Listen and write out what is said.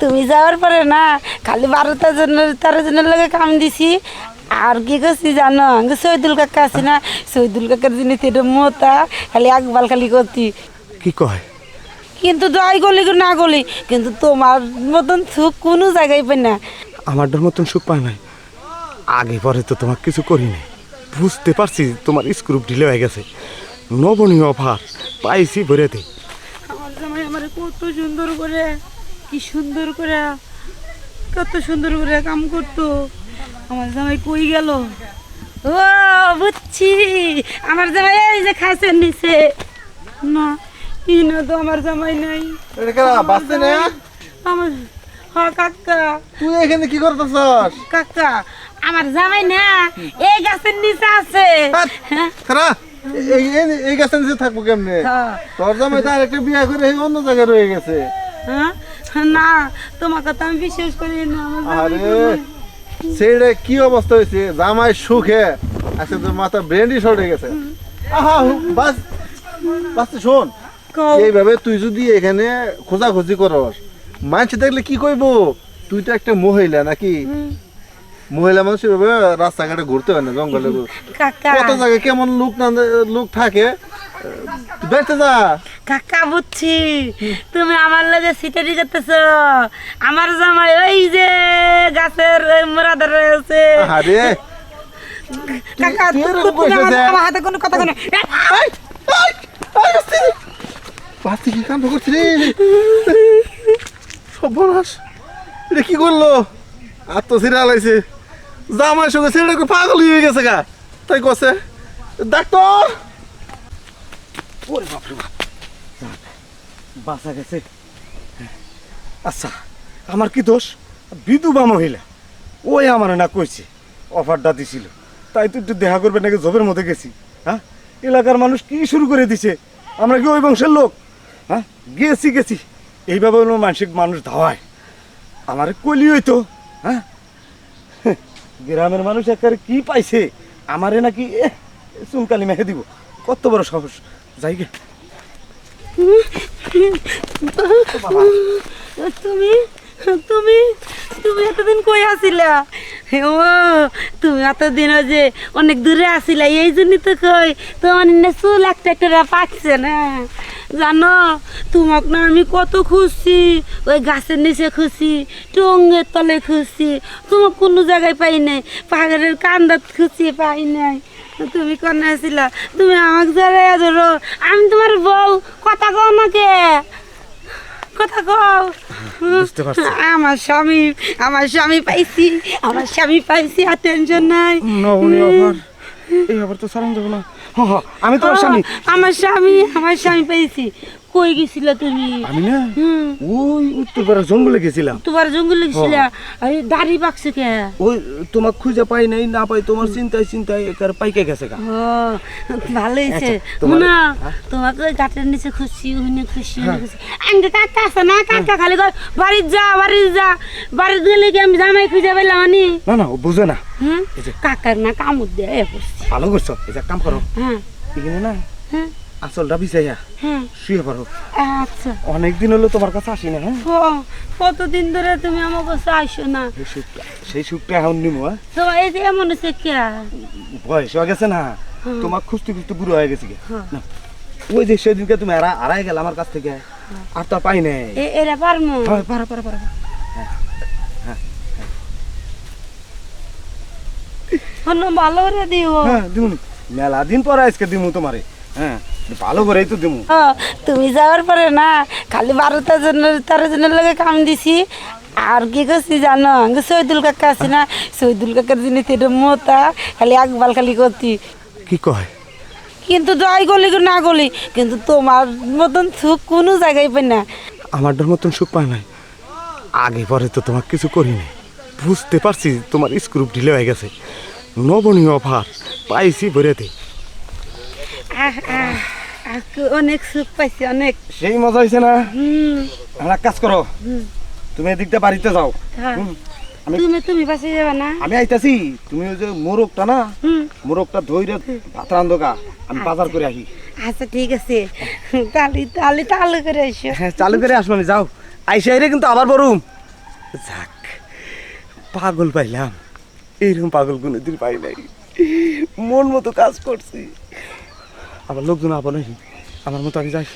তুমি যাওয়ার পরে না খালি বারোটা জনের তেরো জনের লগে কাম দিছি। আর কি করছি জানো? সৈদুল কাকা আছে না। সৈদুল কাকার জিনিস এটা মোতা খালি একবার খালি করতি কি কয়? কিন্তু যাই গলি না গলি কিন্তু তোমার মতন সুখ কোনো জায়গায় পাই না। আমার ডর মতন সুখ পায় নাই। আগে পরে তো তোমার কিছু করি করিনি বুঝতে পারছি তোমার স্ক্রুপ ঢিলে হয়ে গেছে। নবনীয় অফার পাইছি ভরে জামাই আমার কত সুন্দর করে কি সুন্দর করে কত সুন্দর করে কাম করতো। আমার জামাই কই গেল? ও বুঝছি। আমার জামাই এই যে খাসের নিচে। না ইনো তো আমার জামাই নাই। আমার হ কাকা। তুই এখানে কি করতেছস? কাকা আমার জামাই না এই গাছের নিচে আছে। হ্যাঁ? খারা এই এই- এই গাছের নিচে থাকব কেমনে? হ্যাঁ। তোর জামাই তো আরেকটা বিয়ে করে অন্য জায়গায় রয়ে গেছে। হ্যাঁ? না তোমার কথা আমি বিশ্বাস করি না আরে সেইটা কি অবস্থা হয়েছে? জামাই সুখে আজকে তোর মাথা ব্রেন্ডি সরে গেছে। আহা বাস বাস শোন এইভাবে তুই যদি এখানে খোঁজাখুঁজি করস মানুষ দেখলে কি কইবো? তুই তো একটা মহিলা নাকি? মহিলা মানুষ এভাবে রাস্তাঘাটে ঘুরতে হয় না জঙ্গলে কত জায়গায় কেমন লোক না লোক থাকে তুই যা। কাকা বুঝছি। তুমি আমার লগে সিটারি করতেছ আমার জামাই ওই যে গাছের মোরা ধরে আছে আরে কাকা আমার- হাতে কোনো কথা কোনো বাস্তি কি কাণ্ড করছি রে? সর্বনাশ। এটা কি করল? আর তো সিরা লাইছে জামাই সঙ্গে সিরা পাগল হয়ে গেছে গা? তাই কছে ডাক্তার ওরে বাপরে বাপ। বাসা গেছে। আচ্ছা আমার কি দোষ? বিধবা মহিলা, ওই আমার না কইছে, অফারটা দিছিল। তাই তো একটু দেখা করবে নাকি জবের মধ্যে গেছি হ্যাঁ? এলাকার মানুষ কি শুরু করে দিছে? আমরা কি ওই বংশের লোক? হ্যাঁ? গেছি গেছি। এইভাবে হলো মানসিক মানুষ ধাওয়ায়। আমার কলি হইতো হ্যাঁ? গ্রামের মানুষ একারে কি পাইছে? আমারে নাকি চুনকালি মেখে দিব। কত বড় সাহস। যাই গে। তুমি তুমি তুমি এতদিন কই আসিলা? ও তুমি এতদিন ওই যে অনেক দূরে আসিলা, এই জন্যই তো কই, তোমার চুল একটা একটা পাকছে না। জানো, তোমাক না আমি কত খুশি ওই গাছের নিচে খুশি টঙ্গের তলে খুশি তোমার কোনো জায়গায় পাই নাই, পাহাড়ের কান্দাত খুশি পাই নাই। তুমি কন্যা তুমি আমাকে যারা ধরো। আমি তোমার বউ কথা কও না কে কথা কও। আমার স্বামী আমার স্বামী পাইছি আমার স্বামী পাইছি আর টেনশন নাই। এই আবার তো যাব না। আমি তোমার স্বামী। আমার স্বামী আমার স্বামী পাইছি। কই গেছিল তুমি? আমি না? ওই উত্তরপাড়া জঙ্গলে গেছিলাম। তোমার জঙ্গলে গেছিল? আরে দাড়ি পাকছে কে? ওই তোমার খুঁজে পাই নাই না পাই তোমার চিন্তায় চিন্তায় একার পাইকে গেছে গা। ভালো আচ্ছা, না হ্যাঁ? তোমাকে গাটের নিচে খুশি ওখানে খুশি আঙ্গে কাকা আছে না? কাকা খালি কয় বাড়ির যা বাড়ির যা। বাড়ির গেলে কি আমি জামাই খুঁজে পেলাম আনি? না না ও বুঝে না। হ্যাঁ কাকার না কামড় দিয়ে ভালো করছ এক কাম করো। হ্যাঁ। এখানে না হ্যাঁ বিছাইয়া হ্যাঁ শুয়ে পারো আচ্ছা। অনেক দিন হলো তোমার কাছে আসি না হ্যাঁ? কতদিন ধরে তুমি আমার কাছে আইসো না? সেই সুখটা এখন নিমো হ্যাঁ? তোমার এই যে এমন হচ্ছে কে বয়স হয়ে গেছে না। তোমার খুঁজতে খুঁজতে বুড়ো হয়ে গেছে না ওই যে সেদিনকে তুমি আড়া আড়াই গেল আমার কাছ থেকে আর তো পাই নাই। এরা পারমো? হয়, পারো পারো পারো। হন ভালো করে দিও। হ্যাঁ দিমু মেলা দিন পরে আজকে দিমু তোমারে হ্যাঁ। ভালো করেই তো দিমু। তুমি যাওয়ার পরে না খালি বারোটা জনের তেরো জনের লগে কাম দিছি। আর কি করছি জানো? সৈদুল কাকা আছে না সৈদুল কাকার জিনিস এটা মোতা খালি একবার খালি করতি। কি কয়? কিন্তু যাই গলি কি না গলি কিন্তু তোমার মতন সুখ কোনো জায়গায় পাই না। আমার ডর মতন সুখ পায় নাই। আগে পরে তো তোমার কিছু করিনি। বুঝতে পারছি তোমার স্ক্রুপ ঢিলে হয়ে গেছে। নবনীয় অফার পাইছি ভরে দে আহ, আহ, আহ, অনেক সুখ পাইছি অনেক। সেই মজা হয়েছে না? আমরা কাজ করো। তুমি এদিকটা বাড়িতে যাও। হ্যাঁ। আমি তুমি তুমি বাসে যাবে না? আমি আইতাছি। তুমি ওই যে মোরগটা না? হুম। মোরগটা ধইরে ভাত রান্ধোকা আমি বাজার করে আসি। আচ্ছা ঠিক আছে। তাহলে তাহলে তাহলে করে এসো হ্যাঁ চালু করে আসব আমি যাও। আইসাইরে কিন্তু আবার বরুম। যাক পাগল পাইলাম। এইরকম পাগল কোনোদিন পাই নাই। মন মতো কাজ করছি। আবার লোকজন আবার নাই আমার মতো আমি যাই।